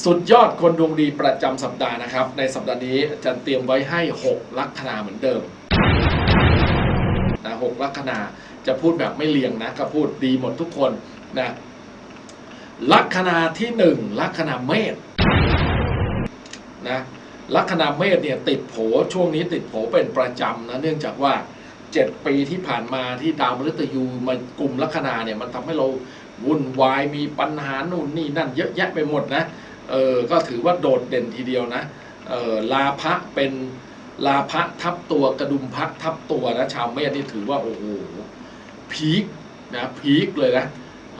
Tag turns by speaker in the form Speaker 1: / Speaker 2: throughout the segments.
Speaker 1: สุดยอดคนดวงดีประจำสัปดาห์นะครับ ในสัปดาห์นี้อาจารย์เตรียมไว้ให้ 6 ลัคนาเหมือนเดิมนะหกลัคนาจะพูดแบบไม่เรียงนะก็พูดดีหมดทุกคนนะลัคนาที่หนึ่งลัคนาเมษนะลัคนาเมษเนี่ยติดโผช่วงนี้ติดโผเป็นประจำนะเนื่องจากว่า7ปีที่ผ่านมาที่ดาวมฤตยูมากลุ่มลัคนาเนี่ยมันทำให้เราวุ่นวายมีปัญหานู่นนี่นั่นเยอะแยะไปหมดนะ เออก็ถือว่าโดดเด่นทีเดียวนะเออลาภะเป็นลาภะทับตัวกระดุมพระทับตัวนะชาวเมษนี่ถือว่าโอ้โหพีคนะพีคเลยนะ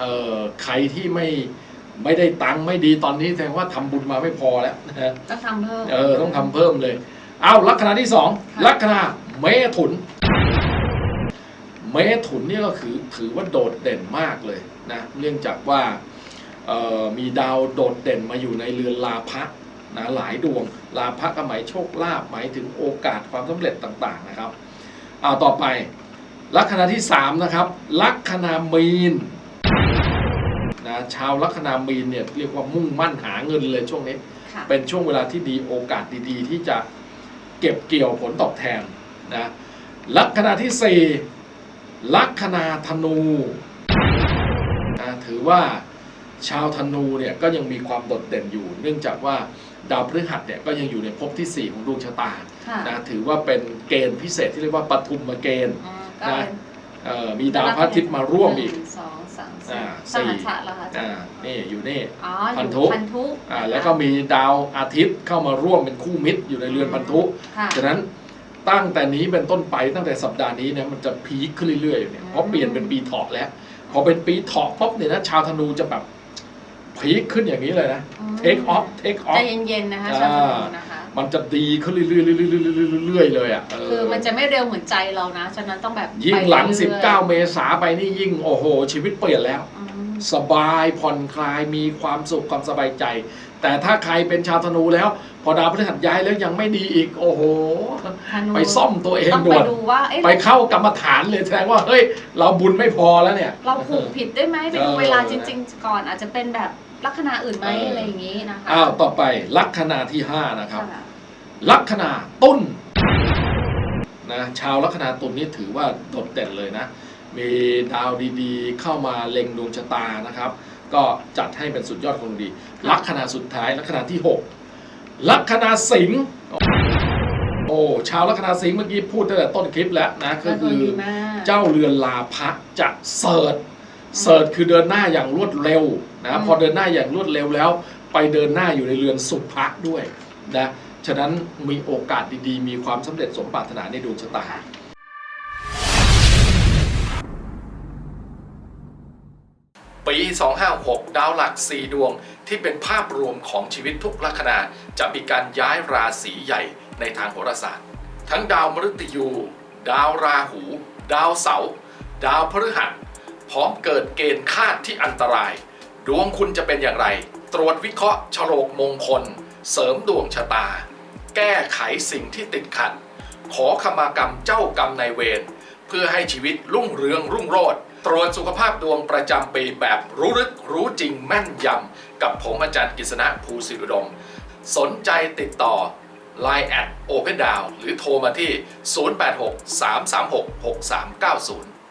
Speaker 1: เออใครที่ไม่ไม่ได้ตังค์ไม่ดีตอนนี้แสดงว่าทำบุญมาไม่พอแล้วนะฮะ
Speaker 2: ต้องทำเพิ่ม
Speaker 1: เออต้องทำเพิ่มเลย เอาลัคนาที่สอง
Speaker 2: ค่ะ
Speaker 1: ลัคนาเมถุน เมถุนเนี่ยก็คือถือว่าโดดเด่นมากเลยนะเนื่องจากว่าเอ่อ มีดาวโดดเด่นมาอยู่ในเรือนลาภะนะหลายดวง ลาภะก็หมายโชคลาภหมายถึงโอกาสความสำเร็จต่างๆนะครับเอาต่อไปลัคนาที่สามนะครับ ลัคนามีนนะชาวลัคนามีนเนี่ยเรียกว่ามุ่งมั่นหาเงินเลยช่วงนี้
Speaker 2: ค่ะ
Speaker 1: เป็นช่วงเวลาที่ดีโอกาสดีๆ ที่จะเก็บเกี่ยวผลตอบแทนนะลัคนาที่สี่ลัคนาธนูนะถือว่า ชาวธนูเนี่ยก็ยังมีความโดดเด่นอยู่ เนื่องจากว่าดาวพฤหัสเนี่ยก็ยังอยู่ในภพที่ 4 ของดวงชะตา
Speaker 2: ค่ะ
Speaker 1: นะถือว่าเป็นเกณฑ์พิเศษที่เรียกว่าปฐุมเกณฑ์
Speaker 2: อืมก็เป็น
Speaker 1: เอ่อมีดาวพระอาทิตย์มาร่วมอีก
Speaker 2: หนึ่งสองสาม
Speaker 1: อ่า
Speaker 2: สี่
Speaker 1: สี่
Speaker 2: สหัสแล้วค่ะอาจาร
Speaker 1: อ่า
Speaker 2: ย์
Speaker 1: นี่อยู่นี่
Speaker 2: อ๋อ
Speaker 1: พัน
Speaker 2: อ
Speaker 1: ธุ
Speaker 2: ยู่พันธุ
Speaker 1: อ่าแล้วก็มีดาวอาทิตย์เข้ามาร่วมเป็นคู่มิตรอยู่ในเรือนพันธุ
Speaker 2: ค่ะ
Speaker 1: ฉะนั้นตั้งแต่นี้เป็นต้นไปตั้งแต่สัปดาห์นี้เนี่ยมันจะพีคขึ้นเรื่อยๆเนี่ยเพราะเปลี่ยนเป็นปีเถาะแล้วพอเป็นปีเถาะปุ๊บเนี่ยนะชาวธนูจะแบบ พีคขึ้นอย่างนี้เลยนะ
Speaker 2: ม
Speaker 1: เทคออฟเทคออ
Speaker 2: ใจ
Speaker 1: ฟ
Speaker 2: เย็นๆนะคะ
Speaker 1: อ่า
Speaker 2: ชาวธนูนะคะ
Speaker 1: มันจะดีขึ้นเรื่อยๆเรื่อยๆเรื่อยๆเลยอะเคื
Speaker 2: อมันจะไม่เร็วเหมือนใจเรานะ ฉะนั้นต้องแบบ
Speaker 1: ยิ่ง
Speaker 2: ไป
Speaker 1: หลัง
Speaker 2: รื่อยๆ
Speaker 1: 19 เมษาไปนี่ยิ่งโอ้โห ชีวิตเปลี่ยนแล้ว
Speaker 2: อืม
Speaker 1: สบายผ่อนคลายมีความสุขความสบายใจ แต่ถ้าใครเป็นชาวธนูแล้ว พอดาวพฤหัสย้ายแล้วยังไม่ดีอีก โอ้โห
Speaker 2: ธนู
Speaker 1: ไปซ่อมตัวเอง
Speaker 2: ต้อง
Speaker 1: ด่
Speaker 2: ไป
Speaker 1: วน
Speaker 2: ดูว่าเอ๊ะ
Speaker 1: ไปเข้ากรรมฐานเลยแสดงว่าเฮ้ย เราบุญไม่พอแล้วเนี่ย
Speaker 2: เราผูกผิดได้ไหมไปดู
Speaker 1: เออ
Speaker 2: เวลาจริง ๆ ก่อนอาจจะเป็นแบบ ลัคนาอื่นไหม
Speaker 1: เอออ
Speaker 2: อะไรอย่างนี้นะคะ
Speaker 1: อ้าวต่อไปลัคนาที่5นะครับ
Speaker 2: ค่ะ
Speaker 1: ลัคนาตุลนะชาวลัคนาตุลนี่ถือว่าโดดเด่นเลยนะ มีดาวดีๆ เข้ามาเล็งดวงชะตานะครับ ก็จัดให้เป็นสุดยอดคนดี ลัคนาสุดท้ายลัคนาที่6ลัคนาสิงห์โอ้ชาวลัคนาสิงห์เมื่อกี้พูดตั้งแต่ต้นคลิปแล้วนะก็
Speaker 2: ก็
Speaker 1: คือ
Speaker 2: ดีมาก
Speaker 1: เจ้าเรือนลาภะจะเสิร์ช เสิร์ชคือเดินหน้าอย่างรวดเร็วนะพอเดินหน้าอย่างรวดเร็วแล้ว ไปเดินหน้าอยู่ในเรือนสุภะด้วยนะฉะนั้นมีโอกาสดีๆ มีความสำเร็จสมปรารถนาในดวงชะตาปี 256 ดาวหลัก 4 ดวงที่เป็นภาพรวมของชีวิตทุกลัคนาจะมีการย้ายราศีใหญ่ในทางโหราศาสตร์ ทั้งดาวมฤตยู ดาวราหู ดาวเสาร์ดาวพฤหัส พร้อมเกิดเกณฑ์คาดที่อันตราย ดวงคุณจะเป็นอย่างไร ตรวจวิเคราะห์ฉลกมงคล เสริมดวงชะตา แก้ไขสิ่งที่ติดขัด ขอขมากรรมเจ้ากรรมนายเวรเพื่อให้ชีวิตรุ่งเรืองรุ่งโรจน์ตรวจสุขภาพดวงประจำปีแบบรู้ลึกรู้จริงแม่นยำ กับผมอาจารย์กฤษณะภูสิริดม สนใจติดต่อ Line at Open d o w n หรือโทรมาที่ 086 336 6390